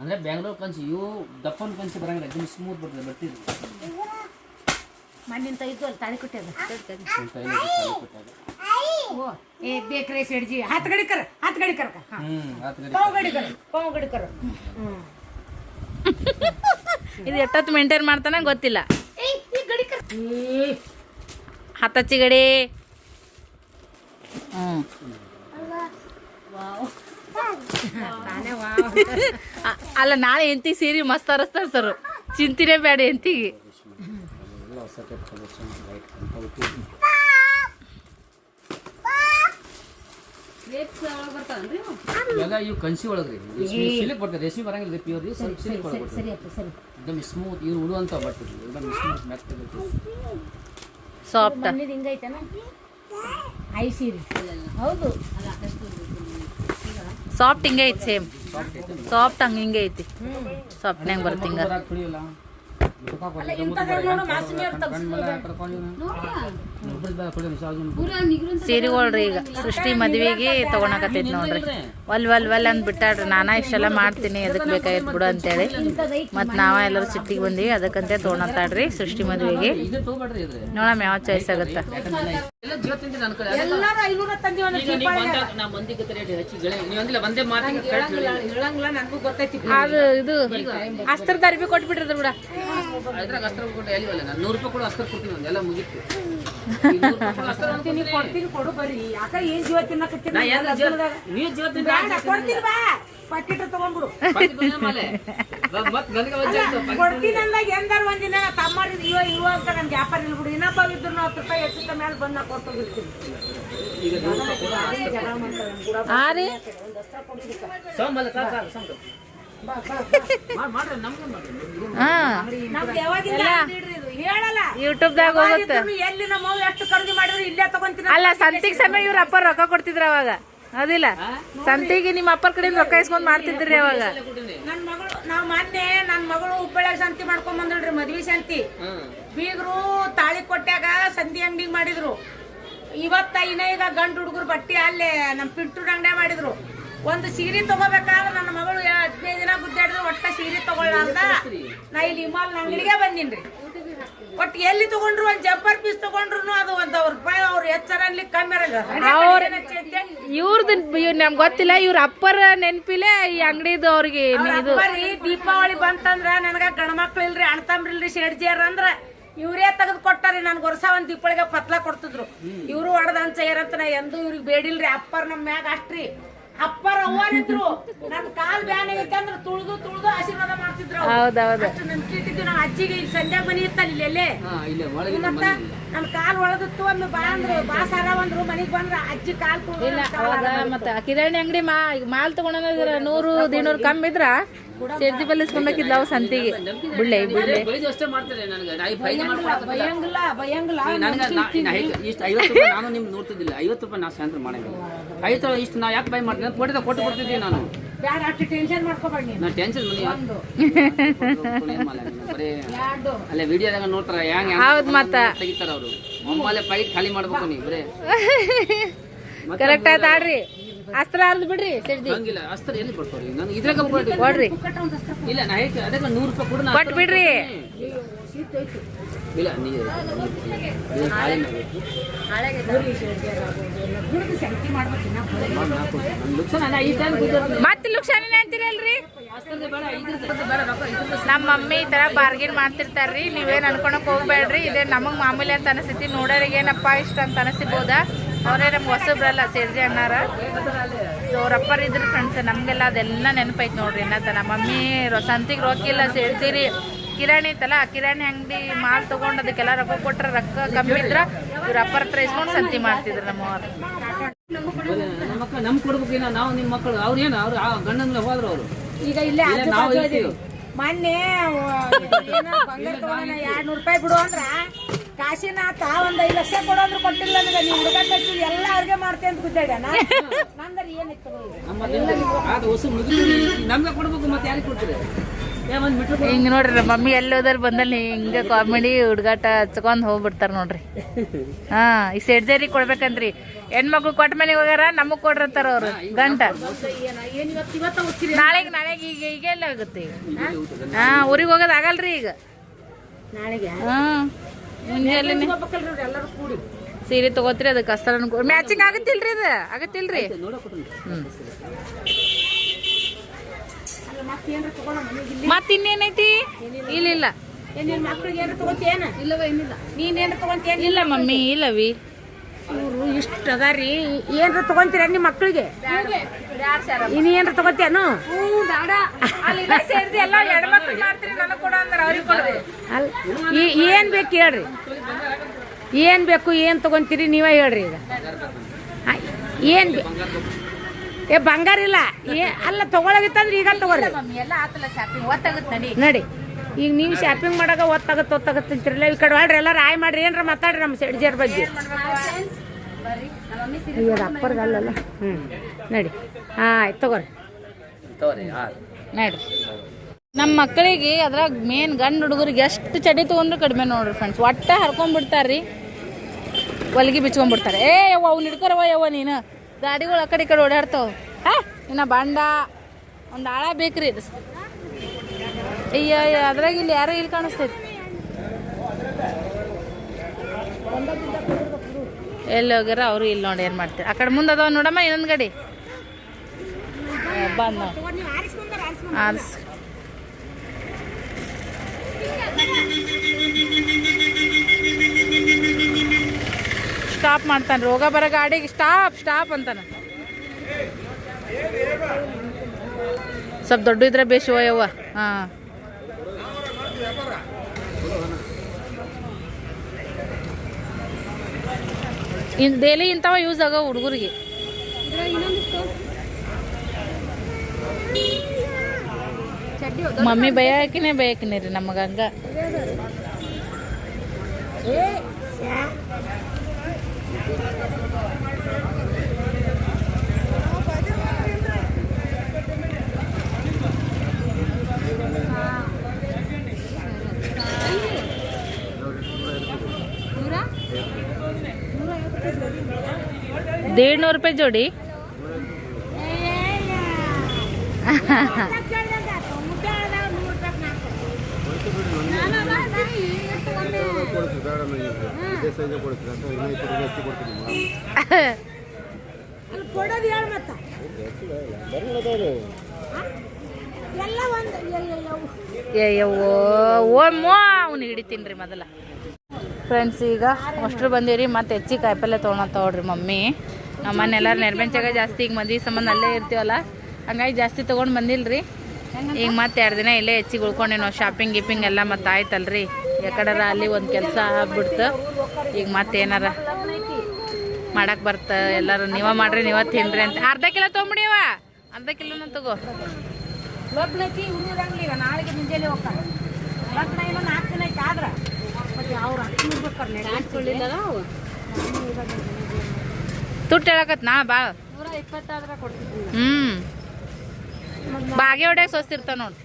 ಅಂದರೆ ಬೆಂಗಳೂರು ಕಂಚು ಇವು ದಪ್ಪನ ಕಂಚು ಬರಂಗಿಲ್ಲ ತುಂಬ ಸ್ಮೂತ್ ಬರ್ತದೆ ಬರ್ತಿದ್ರು ಮಣ್ಣಿನ ತೆಗೆದು ಅಲ್ಲಿ ತಾಳಿ ಕೊಟ್ಟೆದು ಓ ಏ ಬೇಕ್ರೆ ಸೆಡ್ಜಿ ಹತ್ತು ಗಡಿ ಕರ ಹತ್ತು ಗಡಿ ಕರಕ. ಪಾವು ಗಡಿ ಕರ ಪಾವು ಗಡಿ ಕರ. ಇದು ಎಷ್ಟೊತ್ತು ಮೇಂಟೈನ್ ಮಾಡ್ತಾನೆ ಗೊತ್ತಿಲ್ಲ. ಹತ್ತಚ್ಚಿ ಗಡಿ ಹ್ಞೂ ಅಲ್ಲ ನಾಳೆ ಎಂತಿ ಸೀರೆ ಮಸ್ತ್ ಅರಸ್ತಾರೆ ಸರ್ ಚಿಂತಿನೇ ಬೇಡ ಎಂತಿಗೆ ಇವು ಕನ್ಸಿ ಒಳಗೆ ರೀ ಸಿಲಿಕ್ ಬರಂಗಿಲ್ಲ ರೀ ಸಿಲಿಕ್ ಸ್ಮೂತ್ ಸ್ಮೂತ್ ಸಾಫ್ಟ್ ಐ ಹೌದು. ಸಾಫ್ಟ್ ಹಿಂಗೆ ಐತಿ ಸೇಮ್ ಸಾಫ್ಟ್ ಹಂಗೆ ಹಿಂಗೆ ಐತಿ. ಸಾಫ್ಟ್ನ್ಯಾಗ ಬರುತ್ತೆ ಹಿಂಗ. ಇಂಥದ್ರಾಗ ನೋಡು ಸೀರೆಗಳ್ರಿ ಈಗ ಸೃಷ್ಟಿ ಮದ್ವೆಗೆ ತಗೊಳಕತ್ತೈತಿ ನೋಡ್ರಿ. ಒಲ್ ಒಲ್ ಒಲ್ ಅಂದ್ ಬಿಟ್ಟಾಡ್ರಿ ನಾನಾ ಇಷ್ಟೆಲ್ಲ ಮಾಡ್ತೀನಿ ಎದಕ್ ಬೇಕಾಗಿತ್ತು ಬಿಡು ಅಂತೇಳಿ. ಮತ್ ನಾವ ಎಲ್ಲರೂ ಸಿಟ್ಟಿಗೆ ಬಂದಿವಿ ಅದಕ್ಕಂತೆ ತೊಗೊಳತ್ತಾಡ್ರಿ ಸೃಷ್ಟಿ ಮದ್ವೆಗೆ. ನೋಡಮ್ ಯಾವ ಚಾಯ್ಸ್ ಆಗುತ್ತ. ಎಲ್ಲ ಜೀವ ನನ್ನ ಕಡೆ. ಎಲ್ಲಾರು ಐನೂರ ತಂದಿ ಹೇಳಂಗಿಲ್ಲ ನನಗೂ ಗೊತ್ತೈತಿ. ಅದು ಇದು ಅಸ್ತರದ ಅರ್ಬಿ ಕೊಟ್ಬಿಟ್ರದ ಬಿಡ. ಅದ್ರಾಗ ಅಸ್ತ್ರ ಕೊಟ್ಟು ಎಲ್ಲಿ ನಾನು ನೂರು ರೂಪಾಯಿ ಕೊಡು ಅಸ್ತ್ರ ಕೊಡ್ತೀನಿ ಎಲ್ಲ ಎಲ್ಲ ಕೊಡ್ತೀನಿ ಕೊಡು ಬರ್ರಿ ಯಾಕ ಏನ್ ಜೀವ ತಿನ್ನಕತ್ತೀನಿ ನಾ ಜೀವ ನೀವು ಜೀವ ತಿಂದ ಬೇಡ ಕೊಡ್ತೀನಿ ಬಾ ಪಾಕಿಟ್ ತಗೊಂಡ್ಬಿಡು ಮತ್ತೆ ನನಗೆ ವಜ್ಜೆ ಆಯ್ತು ಕೊಡ್ತೀನಿ ಅಂದಾಗ ಎಂದಾರ ಒಂದಿನ ತಮ್ಮರಿ ಇವ ಇವ ಅಂತ ನನ್ ವ್ಯಾಪಾರ ಇಲ್ಲ ಬಿಡು ಇನ್ನೊಬ್ಬ ಇದ್ರು ಹತ್ತು ರೂಪಾಯಿ ಹೆಚ್ಚು ಕಮ್ಮಿ ಮೇಲೆ ಬಂದು ನಾ ಕೊಟ್ಟೋಗಿರ್ತೀನಿ ಈಗ ನೂರು ರೂಪಾಯಿ ಕೊಡು ಅಸ್ತ್ರ ಜಗಳ ಮಾಡ್ತಾರೆ ನನ್ ಕೂಡ. ಆ ರೀ ಸೋಮಲ್ಲ ಕಾಕ ಸೋಮ ಮಾಡಿ ಮಾಡ್ರಿ ನಮ್ಗೆ ಮಾಡ್ರಿ ಹಾ ನಮ್ದು ಯಾವಾಗಿಂದ ಅಂಗಡಿ ಇಡ್ರಿ ಯೂಟ್ಯೂಬ್ದಾಗ ಹೋಗುತ್ತೆ. ಎಲ್ಲಿ ನಮ್ಮ ಎಷ್ಟು ಖರೀದಿ ಮಾಡಿದ್ರು ಇಲ್ಲೇ ತಗೊಂತೀನಿ ಅಲ್ಲ ಸಂತಿಗೆ ಸಮಯ ಇವ್ರ ಅಪ್ಪ ರೊಕ್ಕ ಕೊಡ್ತಿದ್ರ ಅವಾಗ. ಅದಿಲ್ಲ. ಸಂತಿಗೆ ನಿಮ್ಮ ಅಪ್ಪರ ಕಡೆಯಿಂದ ರೊಕ್ಕ ಇಸ್ಕೊಂಡ್ ಮಾಡ್ತಿದ್ರಿ ಅವಾಗ. ನನ್ ಮಗಳು ನಾವ್ ಮೊನ್ನೆ ನನ್ ಮಗಳು ಹುಬ್ಬಳ್ಳಿ ಸಂತಿ ಮಾಡ್ಕೊಂಡ್ ಬಂದ್ರಿ ಮದ್ವಿ ಸಂತಿ. ಬೀಗರು ತಾಳಿ ಕೊಟ್ಟಾಗ ಸಂತಿ ಅಂಗಡಿಗೆ ಮಾಡಿದ್ರು. ಇವತ್ತ ಇನ್ನ ಈಗ ಗಂಡು ಹುಡುಗರು ಬಟ್ಟೆ ಅಲ್ಲೇ ನಮ್ಮ ಪಿಂಟು ಅಂಗಡಿ ಮಾಡಿದ್ರು. ಒಂದು ಸೀರೆ ತಗೋಬೇಕಾದ್ರೆ ನನ್ನ ಮಗಳು ಹದಿನೈದು ದಿನ ಗುದ್ದಾಡಿದ್ರು ಒಟ್ಟ ಸೀರೆ ತಗೊಳ್ಳಾರ್ದ ನಾ ಇಲ್ಲಿ ಇಮಾಲ್ ಅಂಗಡಿಗೆ ಬಂದಿನ್ರಿ. ಒಟ್ಟು ಎಲ್ಲಿ ತಗೊಂಡ್ರು ಒಂದ್ ಜಂಪರ್ ಪೀಸ್ ತಗೊಂಡ್ರು ಅದು ಒಂದ್ ಅವ್ರ ರೂಪಾಯಿ ಅವ್ರ ಎಚ್ಚರ ಕಮ್ಮಿ ಅವ್ರ ಇವ್ರದ್ದು ನಮ್ಗೆ ಗೊತ್ತಿಲ್ಲ ಇವ್ರ ಅಪ್ಪರ ನೆನ್ಪಿಲೆ ಈ ಅಂಗಡಿದು ಅವ್ರಿಗೆ ಇದು. ಬರೀ ದೀಪಾವಳಿ ಬಂತಂದ್ರ ನನಗ ಗಂಡ್ಮಕ್ಳು ಇಲ್ರಿ ಅಣ್ಣ ತಮ್ರಿಲ್ರಿ ಶೆಡ್ಜಿಯರ್ ಅಂದ್ರ ಇವ್ರೇ ತೆಗೆದು ಕೊಟ್ಟಾರಿ ನನ್ಗೆ ವರ್ಷ ಒಂದ್ ದೀಪಾವಳಿಗೆ ಪತ್ಲ ಕೊಡ್ತಿದ್ರು. ಇವ್ರು ಹೊಡೆದ ಅಂತ ನಾ ಎಂದೂ ಇವ್ರಿಗೆ ಬೇಡಿಲ್ರಿ ಅಪ್ಪರ್ ನಮ್ ಮ್ಯಾಗ ಅಷ್ಟ್ರಿ. ಅಪ್ಪರ ಅವ್ವರಿದ್ರು. ನನ್ ಕಾಲ್ ಬ್ಯಾನ್ ಆಗೈತೆ ಅಂದ್ರ ತುಳ್ದು ತುಳ್ದು ಆಶೀರ್ವಾದ ಮಾಡ್ತಿದ್ರು. ಹೌದೌದು. ಅಷ್ಟು ನನ್ ಇಟ್ಟಿದ್ವಿ ನಮ್ಮ ಅಜ್ಜಿಗೆ ಈಗ ಸಂಜೆ ಮನಿ ಇತ್ತಲ್ಲ ಇಲ್ಲೇ ಒಳಗೆ ಮತ್ತ ನನ್ ಕಾಲ್ ಒಳದಿತ್ತು ಒಂದು ಬಾ ಅಂದ್ರು. ಬಾ ಸಾರ ಬಂದ್ರು ಮನಿಗ್ ಬಂದ್ರ ಅಜ್ಜಿ ಕಾಲ್ ಇಲ್ಲ ಅವಾಗ ಮತ್ತ ಕಿರಾಣಿ ಅಂಗಡಿ ಮಾ ಈಗ ಮಾಲ್ ತಗೊಂಡ್ರ ನೂರು ದಿನೂರು ಕಮ್ಮಿ ಇದ್ರ? ಸೇರ್ತಿ ಬಲ್ಲಿ ಇಸ್ಕೊಂಬೇಕಿದ್ಲ ಅವು ಸಂತಿಗೆ. ಬುಳ್ಳೆ ಬುಳ್ಳೆ. ಭಯಂಗಿಲ್ಲ ಭಯಂಗಿಲ್ಲ ಇಷ್ಟು ಐವತ್ತು ರೂಪಾಯಿ ನಾನು ನಿಮ್ಗೆ ನೋಡ್ತಿದ್ದಿಲ್ಲ. ಐವತ್ತು ರೂಪಾಯಿ ನಾವು ಸಾಯಂತ್ರ ಮಾಡಂಗಿಲ್ಲ ಐವತ್ತು ಇಷ್ಟು ನಾ ಯಾಕೆ ಬೈ ಮಾಡ್ತೀನಿ ಕೊಟ್ಟಿದ್ದ ಕೊಟ್ಟು ಕೊಡ್ತಿದ್ದೀನಿ ನಾನು. ಬ್ಯಾಡ ಅಷ್ಟು ಟೆನ್ಷನ್ ಮಾಡ್ಕೋಬೇಡ ನೀನು. ನಾ ಟೆನ್ಷನ್ ಮನಿ. ಬರೀ ಎರಡು. ಅಲ್ಲೇ ವಿಡಿಯೋದಾಗ ನೋಡ್ತಾರ ಹೆಂಗ್ ಹೌದ್ ಮತ್ತ. ತೆಗಿತಾರ ಅವರು. ಪೈಟ್ ಖಾಲಿ ಮಾಡ್ಬೇಕು ನೀವು ಬರೇ. ಕರೆಕ್ಟ್ ಆಯ್ತು ಆಡ್ರಿ. ಅಸ್ತ್ರ ಅರ್ದ್ ಬಿಡ್ರಿ ಸೇರ್ಜಿ ಹಂಗಿಲ್ಲ ಅಸ್ತ್ರ ಎಲ್ಲಿ ಕೊಡ್ತಾರೆ? ನನಗೆ ಇದ್ರಾಗ ಕೊಡ್ರಿ. ಕೊಡ್ರಿ. ಇಲ್ಲ ನಾ ಹೇಗೆ ಅದಕ್ಕೆ ನೂರು ರೂಪಾಯಿ ಕೊಡು ಬಿಡ್ರಿ ಇಲ್ಲ. ಮತ್ತೆ ಲುಕ್ಸಾನ ಅಂತೀರಲ್ರಿ? ನಮ್ಮ ಮಮ್ಮಿ ಈ ತರ ಬಾರ್ಗಿನ್ ಮಾಡ್ತಿರ್ತಾರ್ರಿ. ನೀವೇನ್ ಅನ್ಕೊಳಕ್ ಹೋಗ್ಬೇಡ್ರಿ. ಇದೇ ನಮಗ್ ಮಾಮೂಲಿ ಅಂತ ಅನಿಸ್ತೈತಿ. ನೋಡೋರಿಗೆ ಏನಪ್ಪ ಇಷ್ಟ ಅಂತ ಅನಿಸ್ಬೋದ ಅವರೇ ನಮ್ಗೆ ಹೊಸಬ್ರಲ್ಲ ಸೇರ್ಜಿ ಅಣ್ಣಾರ. ಸೊ ಅವ್ರಪ್ಪರ್ ಇದ್ರ ಫ್ರೆಂಡ್ಸ್ ನಮ್ಗೆಲ್ಲ ಅದೆಲ್ಲ ನೆನಪೈತ್ ನೋಡ್ರಿ. ಇನ್ನತ್ತ ನಮ್ಮ ಮಮ್ಮಿ ಸಂತಿಗೆ ರೋಕಿಲ್ಲ ಸೇರ್ಸಿರಿ ಕಿರಾಣಿ ಐತಲ್ಲ ಕಿರಾಣಿ ಅಂಗಡಿ ಮಾಲ್ ತಗೊಂಡ್ ಅದಕ್ಕೆಲ್ಲ ರೊಕ್ಕ ಕೊಟ್ರ ರೊಕ್ಕ ಕಮ್ಮಿ ಇದ್ರ ಇವ್ರ ಅಪ್ಪರ ಹತ್ರ ಇಸ್ಕೊಂಡು ಸಂತಿ ಮಾಡ್ತಿದ್ರು ನಮ್ಮವ್ರು. ಬರೀ ನಮ್ಮ ಮಕ್ಕಳು ನಮ್ ಕೊಡ್ಬೇಕು ಏನೋ ನಾವು ನಿಮ್ಮ ಮಕ್ಕಳು ಅವ್ರು ಏನು ಅವ್ರು ಆ ಗಂಡನ ಹೋದ್ರು ಅವರು. ಈಗ ಇಲ್ಲೇ ನಾವು ಇರ್ತೀವಿ. ಮೊನ್ನೆ ಏನೋ ಬಂಗಾರ ತಗೊಂಡ ಎರಡ್ ನೂರು ರೂಪಾಯಿ ಬಿಡು ಅಂದ್ರ ಕಾಶಿನಾಥ ಒಂದ್ ಐದ್ ಲಕ್ಷ ಕೊಡೋದ್ರು ಕೊಟ್ಟಿಲ್ಲ ನನಗೆ ನೀವು ಹುಡುಗ ಕಟ್ಟಿ ಎಲ್ಲ ಅವ್ರಿಗೆ ಮಾಡ್ತೇನೆ ಅಂತ ಗೊತ್ತಾಗ ನಂದರ ಏನಿತ್ತು ನಮ್ಮ ಅದು ಹೊಸ ಮುಗಿದು ನಮ್ಗೆ ಕೊಡ್ಬೇಕು ಮತ್ತೆ ಯಾರಿಗೆ ಕೊಡ್ತೀರಿ? ಹಿಂಗ್ ನೋಡ್ರಿ ಮಮ್ಮಿ ಮಮ್ಮಿ ಹೋದ್ರೆ ಬಂದಲ್ಲಿ ಹಿಂಗ ಕಾಮಿಡಿ ಹುಡುಗಾಟ ಹಚ್ಕೊಂಡ್ ಹೋಗ್ಬಿಡ್ತಾರ ನೋಡ್ರಿ. ಹಾ ಈ ಸೇಡ್ಜೇರಿ ಕೊಡ್ಬೇಕಂತ್ರಿ ಹೆಣ್ಮಕ್ಳು ಕೊಟ್ಟ ಮನೆಗೆ ಹೋಗ್ಯಾರ ನಮಗ್ ಕೊಡ್ರತ್ತಾರ ಅವ್ರು. ಗಂಟ ನಾಳೆ ನಾಳೆಗ್ ನಾಳೆಗ್ ಈಗ ಈಗ ಎಲ್ಲ ಆಗುತ್ತೆ ಈಗ? ಹಾ? ಊರಿಗೆ ಹೋಗೋದ್ ಆಗಲ್ರಿ ಈಗ. ಹಾ ಮುಂಜಾನೆ ಸೀರೆ ತಗೋತ್ರಿ ಅದಕ್ಕೆ ಅಸ್ತರ ಮ್ಯಾಚಿಂಗ್ ಆಗತ್ತಿಲ್ರಿ ಇದು ಆಗತ್ತಿಲ್ರಿ? ಹ್ಮ್ ಅಲ್ಲ ಮತ್ತೆ ಏನ್ರ ತಗೋಣ ಮನೆಗೆ ಇಲ್ಲಿ ಮತ್ ಇನ್ನೇನೈತಿ ಇಲ್ಲ. ಇಲ್ಲ ಏನ್ ನಿನ್ ಮಕ್ಳಿಗೆ ಏನ್ರ ತಗೋತೇನ ಇಲ್ಲವ ಏನಿಲ್ಲ ನೀನ್ ಏನ್ರ ತಗೊಂತೇನ ಇಲ್ಲ ಮಮ್ಮಿ ಇಲ್ಲವಿ ಇಷ್ಟು ಅದಾರಿ. ಏನ್ರ ತಗೊಂತೀರ ನಿಮ್ಮ ಮಕ್ಳಿಗೆ? ಇನ್ನೇನ್ರ ತಗೋತೇನು ಏನ್ ಬೇಕು ಹೇಳ್ರಿ. ಏನ್ ಬೇಕು, ಏನ್ ತಗೊಂತೀರಿ ನೀವೇ ಹೇಳ್ರಿ ಈಗ. ಏನ್ ಬೇ- ಏ ಬಂಗಾರ ಇಲ್ಲ. ಏ ಅಲ್ಲ ತಗೊಳಗಿತ್ತಂದ್ರೆ ಈಗ ತಗೋರಿ ಮಮ್ಮಿ ಎಲ್ಲ ಆತಲ್ಲ ಶಾಪಿಂಗ್ ಒತ್ತಾಗತ್ ನಡಿ. ನಡಿ. ಈಗ ನೀವು ಶಾಪಿಂಗ್ ಮಾಡಾಗ ಒತ್ತಾಗತ್ತೆ ಒತ್ತಾಗತ್ತೆ ಅಂತಿರಲ್ಲ ಈ ಕಡೆ ಮಾಡ್ರಿ ಎಲ್ಲಾರು ಆಯ್ ಮಾಡ್ರಿ ಏನ್ರ ಮಾತಾಡ್ರಿ ನಮ್ಮ ಸೆಡ್ಜಿಯರ್ ಬಗ್ಗೆ. ಅಯ್ಯೋ ಅಪ್ಪರ್ಗೆ ಅಲ್ಲಲ್ಲ. ಹ್ಞೂ ನಡಿ. ಆಯ್ತು ತಗೋರಿ. ತಗೋರಿ ಹಾಂ. ನಡ್ರಿ ನಮ್ಮ ಮಕ್ಕಳಿಗೆ ಅದ್ರಾಗ ಮೇನ್ ಗಂಡು ಹುಡುಗರಿಗೆ ಎಷ್ಟು ಚಡಿ ತಗೊಂಡ್ರು ಕಡಿಮೆ ನೋಡ್ರಿ ಫ್ರೆಂಡ್ಸ್ ಒಟ್ಟ ಹರ್ಕೊಂಡ್ಬಿಡ್ತಾರ್ರಿ ಹೊಲ್ಗಿ ಬಿಚ್ಕೊಂಡ್ಬಿಡ್ತಾರೆ ಏ ಯವ್ವ ಅವ್ನು ಹಿಡ್ಕೊರವ ಯವ್ವ ನೀನು. ಗಾಡಿಗಳು ಆ ಕಡೆ ಈ ಕಡೆ ಓಡಾಡ್ತಾವ. ಹಾ, ಇನ್ನ ಬಂಡ. ಒಂದು ಆಳ ಬೇಕ್ರಿ ಇದು. ಅಯ್ಯ ಅದ್ರಾಗ ಇಲ್ಲಿ ಯಾರೋ ಇಲ್ಲಿ ಕಾಣಿಸ್ತೈತಿ. ಎಲ್ಲಿ ಹೋಗ್ಯಾರ ಅವರು ಇಲ್ಲಿ ನೋಡಿ ಏನು ಮಾಡ್ತಾರೆ. ಆ ಕಡೆ ಮುಂದೆ ನೋಡಮ್ಮ, ಇನ್ನೊಂದು ಗಾಡಿ. ಬಂದ ಸ್ಟಾಪ್ ಮಾಡ್ತಾನೆ. ರೋಗ ಬರೋ ಗಾಡಿಗೆ ಸ್ಟಾಪ್ ಸ್ಟಾಪ್ ಅಂತಾನೆ. ಸ್ವಲ್ಪ ದೊಡ್ಡ ಇದ್ರೆ ಬೇಷು ಯವ್ವ ಹಾಂ. ಇನ್ ಡೈಲಿ ಇಂಥವ ಯೂಸ್ ಆಗೋ ಹುಡುಗರಿಗೆ. ಮಮ್ಮಿ ಬಯಕಿನೇ ಹಾಕಿನಿ ರೀ ನಮಗೆ ಹಂಗ. डेढ़ नौ रुपये जोड़ी ಓಮ್ಮೋ ಅವ್ನು ಹಿಡಿತೀನಿ ರೀ ಮೊದಲ. ಫ್ರೆಂಡ್ಸ್ ಈಗ ಅಷ್ಟ್ರು ಬಂದೀವಿ ಮತ್ತೆ ಹೆಚ್ಚಿ ಕಾಯಿಪಲ್ಲೆ ತೊಗೊಳತ್ತ ನೋಡ್ರಿ ಮಮ್ಮಿ. ನಮ್ಮನ್ನ ಎಲ್ಲಾರು ನೆರ್ಮೆಂಚಾಗ ಜಾಸ್ತಿ, ಈಗ ಮದ್ವೆ ಸಂಬಂಧ ಅಲ್ಲೇ ಇರ್ತೀವಲ್ಲ, ಹಂಗಾಗಿ ಜಾಸ್ತಿ ತೊಗೊಂಡು ಬಂದಿಲ್ರಿ. ಈಗ ಮತ್ತೆ ಎರಡು ದಿನ ಇಲ್ಲೇ ಹೆಚ್ಚಿಗೆ ಉಳ್ಕೊಂಡೇನೋ ಶಾಪಿಂಗ್ ಗಿಪಿಂಗ್ ಎಲ್ಲ ಮತ್ತೆ ಆಯ್ತಲ್ರಿ. ಯಾಕಡರ ಅಲ್ಲಿ ಒಂದು ಕೆಲಸ ಆಗ್ಬಿಡ್ತು. ಈಗ ಮತ್ತೇನಾರ ಮಾಡಕ್ಕೆ ಬರ್ತ ಎಲ್ಲರೂ ನೀವ ಮಾಡ್ರಿ ನೀವ ತಿನ್ರಿ ಅಂತ. ಅರ್ಧ ಕಿಲೋ ತೊಗೊಂಬಿಡಿಯವ ಅರ್ಧ ಕಿಲೋನ ತಗೋ. ತುಟ್ಟ ಐತಿ ಹುಡುಗರಂಗ್ಲಿ ಈಗ ನಾಳೆಗೆ ಮುಂಜಾನೆ ಹೋಗ್ತಾರೆ. ಲಗ್ನ ಏನೋ ನಾಲ್ಕು ದಿನ ಐತೆ ಆದ್ರ. ಮತ್ತೆ ಅವ್ರು ಅಕ್ಕಿ ಇರ್ಬೇಕಾರೆ ತುಟ್ಟು ಹೇಳಕತ್ ನಾ ಬಾ. ನೂರ ಇಪ್ಪತ್ತಾದ್ರೆ ಕೊಡ್ತೀನಿ ಹ್ಮ್. ಬಾಗೆ ಹೊಡ್ಯಾಗ ಸ್ವಸ್ತ ಇರ್ತಾವ ನೋಡ್ರಿ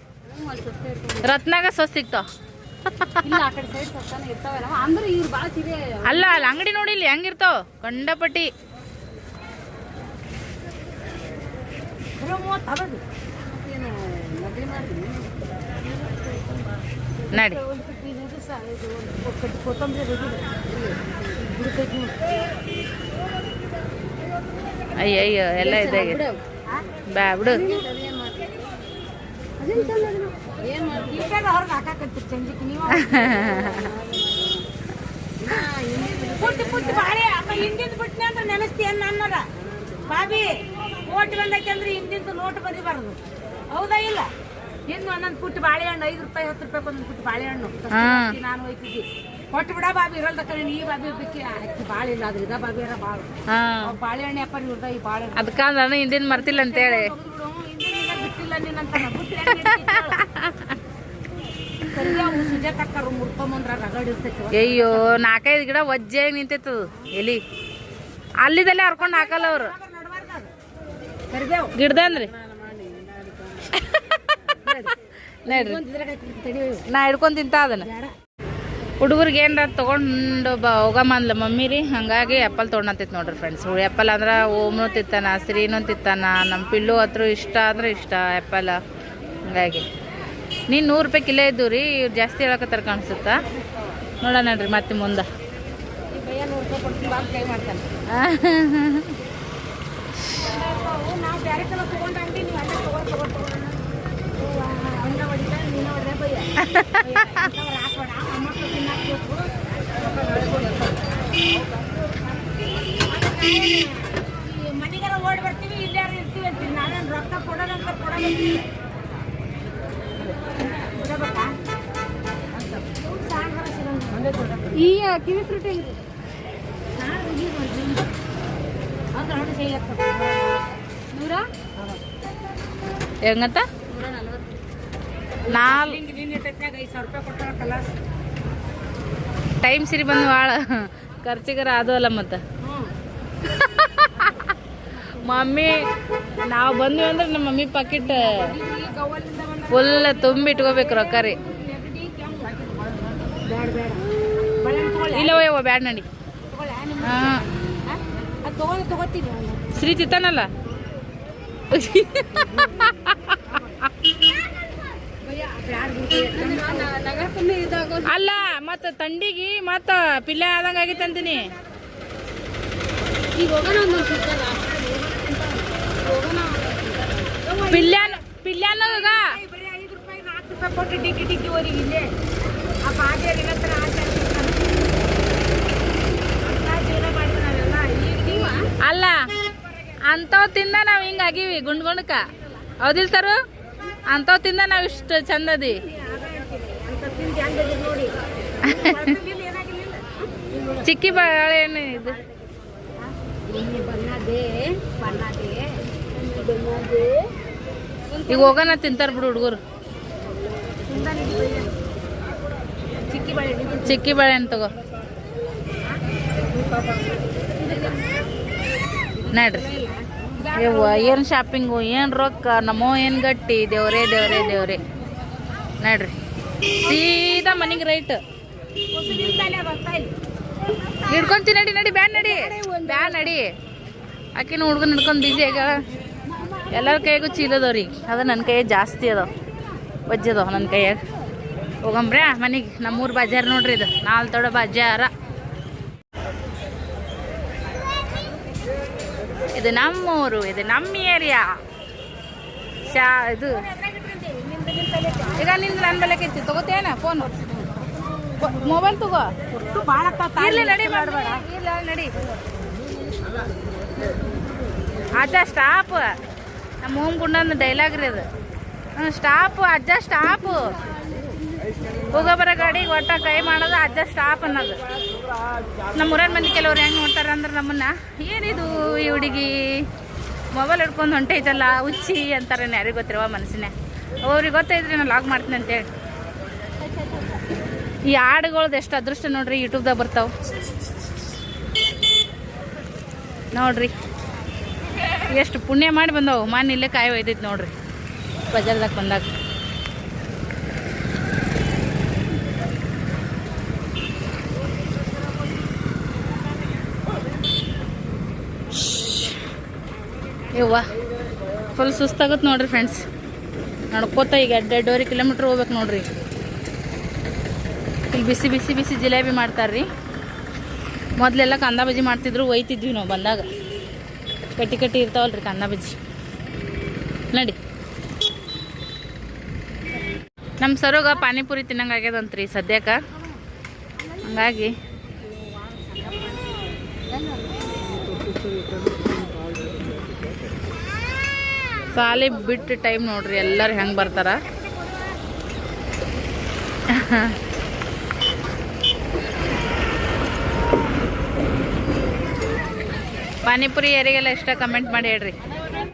ರತ್ನಾಗ ಸ್ವಸ್ತ ಅಲ್ಲ ಅಲ್ಲಿ ಅಂಗಡಿ ನೋಡಿ ಇಲ್ಲಿ ಹೆಂಗಿರ್ತಾವ ಕಂಡಪಟ್ಟಿ. ನಡಿ. ಅಯ್ಯಯ್ಯೋ ಅಯ್ಯ ಅಯ್ಯೋ ಎಲ್ಲ ಇದಾಗಿದೆ. ಬ್ಯಾ ಬಿಡು. ನೆನೆಸ್ತೀಯನ್ ಬಾಬಿ ಓಟ್ ಅಂದ್ರೆ ಹಿಂದಿಂದ ನೋಟ್ ಬರಿಬಾರ್ದು. ಹೌದಾ ಇಲ್ಲ? ಇನ್ನು ಒಂದೊಂದು ಪುಟ್ಟಿ ಬಾಳೆಹಣ್ಣು ಐದು ರೂಪಾಯಿ ಹತ್ತು ರೂಪಾಯಿ ಒಂದೊಂದು ಪುಟ್ಟಿ ಬಾಳೆಹಣ್ಣು. ನಾನು ಹೋಯ್ತಿದ್ದಿ. ಕೊಟ್ಟು ಬಿಡ ಬಾಬಿ ಇರಲ್ದ ಕಡೆ ನೀ ಬಾಬಿ ಬಿಕ್ಕಿ ಅಕ್ಕಿ ಬಾಳೆ ಇಲ್ಲ ಅದ್ರ ಇದ ಬಾಬಿ ಅರ ಬಾಳ. ಹಾ. ಬಾಳೆಹಣ್ಣು ಅಪ್ಪ ಇವ್ರದ ಈ ಬಾಳೆ ಅದಕ್ಕ ನಾನು ಹಿಂದಿನ ಮರ್ತಿಲ್ಲ ಅಂತೇಳಿ ಹಿಂದಿನ ಬಿಟ್ಟಿಲ್ಲ ನೀನಂತ ಅಯ್ಯೋ ನಾಲ್ಕೈದು ಗಿಡ ಒಜ್ಜೆ ನಿಂತಿತ್ತು ಎಲಿ. ಅಲ್ಲಿದಲ್ಲೇ ಹರ್ಕೊಂಡು ಹಾಕಲ್ಲ ಅವ್ರು. ಗಿಡದಂದ್ರಿ. ನಾ ಹಿಡ್ಕೊಂಡ್ ತಿಂತ ಅದನ್ನ. ಹುಡುಗರಿಗೆ ಏನ್ರ ತೊಗೊಂಡು ಬ ಹೋಗಮ್ಮ ಅಂದ್ಲ ಮಮ್ಮಿ ರೀ ಹಂಗಾಗಿ ಆ್ಯಪಲ್ ತೊಗೊಂಡಂತೈತಿ ನೋಡ್ರಿ ಫ್ರೆಂಡ್ಸ್ ಆ್ಯಪಲ್ ಅಂದ್ರೆ ಓಮ್ನು ತಿತ್ತಾನ ಸ್ತ್ರೀನೂ ತಿತ್ತಾನ ನಮ್ಮ ಪಿಲ್ಲು ಹತ್ರ ಇಷ್ಟ ಅಂದ್ರೆ ಇಷ್ಟ ಆ್ಯಪಲ್ ಹಂಗಾಗಿ. ನೀನು ನೂರು ರೂಪಾಯಿ ಕಿಲೋ ಇದ್ದು ರೀ, ಇವ್ರು ಜಾಸ್ತಿ ಹೇಳಕತ್ತಾರ ಕಾಣಿಸುತ್ತಾ? ನೋಡೋಣ ರೀ ಮತ್ತೆ ಮುಂದೆ. ಮನೆಗೆಲ್ಲ ಓಡ್ ಬರ್ತೀವಿ ಇಲ್ಲಾರ ಇರ್ತೀವಿ ಅಂತೀವಿ ನಾನೇನು ರೊಕ್ಕ ಕೊಡೋಣ ಕೊಡೋದಂತೀವಿ ಬಿಡಬೇಕಾ ಈ ಕಿವಿ ಫ್ರೂಟ್ ಹೆಂಗೆ ನೂರ? ಹೆಂಗತ್ತ ಟೈಮ್ ಸಿರಿ ಬಂದು ಭಾಳ ಖರ್ಚಿಗರ ಅದು ಅಲ್ಲ ಮತ್ತ. ಮಮ್ಮಿ, ನಾವು ಬಂದ್ವಿ ಅಂದ್ರೆ ನಮ್ಮ ಮಮ್ಮಿ ಪಾಕಿಟ್ ಫುಲ್ ತುಂಬಿಟ್ಕೋಬೇಕು ರೊಕ್ಕ ರೀ. ಇಲ್ಲವ ಯವ್ವ, ಬ್ಯಾಡ ನಡಿ. ಶ್ರೀ ತಿತ್ತಾನಲ್ಲ ಅಲ್ಲ, ಮತ್ತ ತಂಡಿಗೆ ಮತ್ತ ಪಿಲ್ಲೆ ಆದಂಗ ಆಗಿತ್ತಂತೀನಿ ಪಿಲ್ಯಾನ ಪಿಲ್ಯಾನಗ ಏನಂತಾರ ಆಚಾರ ಜೀವನ ಮಾಡಿದ್ವಿ ನಾವೆಲ್ಲ ಈಗ ನೀವು ಅಲ್ಲ ಅಂಥವ್ ತಿಂದ ನಾವು ಹಿಂಗ ಆಗಿವಿ ಗುಂಡ್ ಗುಂಡಕ ಹೌದಿಲ್ ಸರು? ಅಂಥವ್ ತಿಂದ ನಾವು ಇಷ್ಟು ಚಂದದಿ. ಚಿಕ್ಕಿ ಬಾಳೆಹಣ್ಣು ಇದು. ಈಗ ಹೋಗೋಣ ತಿಂತಾರ ಬಿಡು ಹುಡುಗರು. ಚಿಕ್ಕಿ ಬಳೆ ಚಿಕ್ಕಿ ಬಾಳೆಹಣ್ಣು ತಗೋ. ನಡ್ರಿ. ಯವ್ವ, ಏನು ಶಾಪಿಂಗು ಏನು ರೊಕ್ಕ? ನಮ್ಮೋ ಏನು ಗಟ್ಟಿ? ದೇವ್ರೇ ದೇವ್ರೇ ದೇವ್ರೇ. ನಡ್ರಿ. ಸೀದಾ ಮನೆಗೆ ರೈಟ್ ಹಿಡ್ಕೊಂತಿ ನಡಿ ನಡಿ, ಬ್ಯಾನ್ ನಡಿ. ಬ್ಯಾನ್ ನಡಿ. ಆಕಿನ ಹುಡ್ಗನ್ ಹಿಡ್ಕೊಂಡು ಬಿಸಿ ಆಗ ಎಲ್ಲರ ಕೈಗೂ ಚೀಲದವ್ರಿ ಅದ ನನ್ನ ಕೈ ಜಾಸ್ತಿ ಅದಾವ. ವಜ್ಜಿ ಅದಾವ ನನ್ನ ಕೈಯಾಗ. ಹೋಗಂಬ್ರ ಮನೆಗೆ ನಮ್ಮೂರು ಬಜಾರ್ ನೋಡ್ರಿ ಇದು. ನಾಲ್ ತೊಡ ಬಜಾರ ಇದು ನಮ್ಮೂರು ಇದು ನಮ್ಮ ಏರಿಯಾ. ಶಾ ಇದು. ಈಗ ನಿಂದು ನನ್ನ ಬೆಲೆಕೈತಿ ತಗೋತೇನ ಫೋನ್? ಮೊಬೈಲ್ ತಗೋ. ಭಾಳ ಇರ್ಲಿ ನಡಿ ಮಾಡಬೇಡ ಇಲ್ಲ ನಡಿ. ಆಚಾ ಸ್ಟಾಪ್ ನಮ್ಮ ಓಮ್ ಗುಂಡಂದು ಡೈಲಾಗ್ ರೀ ಅದು. ಹ್ಞೂ ಸ್ಟಾಪು ಅಜ್ಜ ಸ್ಟಾಪು ಹೋಗೋಬರ ಗಾಡಿ ಒಟ್ಟ ಕೈ ಮಾಡೋದು, ಅಜ್ಜ ಸ್ಟಾಪ್ ಅನ್ನೋದು. ನಮ್ಮ ಮಂದಿ ಕೆಲವ್ರು ಹೆಂಗೆ ನೋಡ್ತಾರೆ ಅಂದ್ರೆ ನಮ್ಮನ್ನ, ಏನಿದು ಈ ಹುಡುಗಿ? ಮೊಬೈಲ್ ಹಿಡ್ಕೊಂಡು ಹೊಂಟೈತಲ್ಲ ಉಚ್ಚಿ ಅಂತಾರೆ ಯಾರಿಗೆ ಗೊತ್ತಿರುವ ಮನಸ್ಸಿನ ಅವ್ರಿಗೆ ಗೊತ್ತೈತ್ರಿ ನಾನು ಲಾಗ್ ಮಾಡ್ತೀನಿ ಅಂತೇಳಿ ಈ ಹಾಡುಗಳ್ದು ಎಷ್ಟು ಅದೃಷ್ಟ ನೋಡ್ರಿ ಯೂಟ್ಯೂಬ್ದಾಗ ಬರ್ತಾವೆ. ನೋಡ್ರಿ, ಎಷ್ಟು ಪುಣ್ಯ ಮಾಡಿ ಬಂದವು. ಮಾನ್ ಇಲ್ಲೇ ಕಾಯಿ ಒಯ್ದೈತಿ ನೋಡ್ರಿ. ಬಜಾರ್ದಾಗ ಬಂದಾಗ. ಇವ್ವ ಫುಲ್ ಸುಸ್ತಾಗುತ್ತೆ ನೋಡ್ರಿ ಫ್ರೆಂಡ್ಸ್ ನಡ್ಕೋತ ಈಗ ಎರಡು ಎರಡೂವರೆ ಕಿಲೋಮೀಟ್ರ್ ಹೋಗ್ಬೇಕು ನೋಡ್ರಿ. ಇಲ್ಲಿ ಬಿಸಿ ಬಿಸಿ ಬಿಸಿ ಜಿಲೇಬಿ ಮಾಡ್ತಾರ್ರಿ. ಮೊದಲೆಲ್ಲ ಕಂದ ಬಜ್ಜಿ ಮಾಡ್ತಿದ್ರು, ಒಯ್ತಿದ್ವಿ ನಾವು ಬಂದಾಗ. ಕಟ್ಟಿ ಕಟ್ಟಿ ಇರ್ತಾವಲ್ರಿ ಕಂದ ಬಜ್ಜಿ. ನಡಿ. ನಮ್ಮ ಸರೋಗ ಪಾನಿಪುರಿ ತಿನ್ನಂಗೆ ಆಗ್ಯದಂತ್ರಿ ಸದ್ಯಕ್ಕೆ. ಹಂಗಾಗಿ. ಸಾಲಿ ಬಿಟ್ಟು ಟೈಮ್ ನೋಡ್ರಿ, ಎಲ್ಲರೂ ಹೆಂಗೆ ಬರ್ತಾರ. ಪಾನಿಪುರಿ ಯಾರಿಗೆಲ್ಲ ಇಷ್ಟ ಕಮೆಂಟ್ ಮಾಡಿ ಹೇಳ್ರಿ.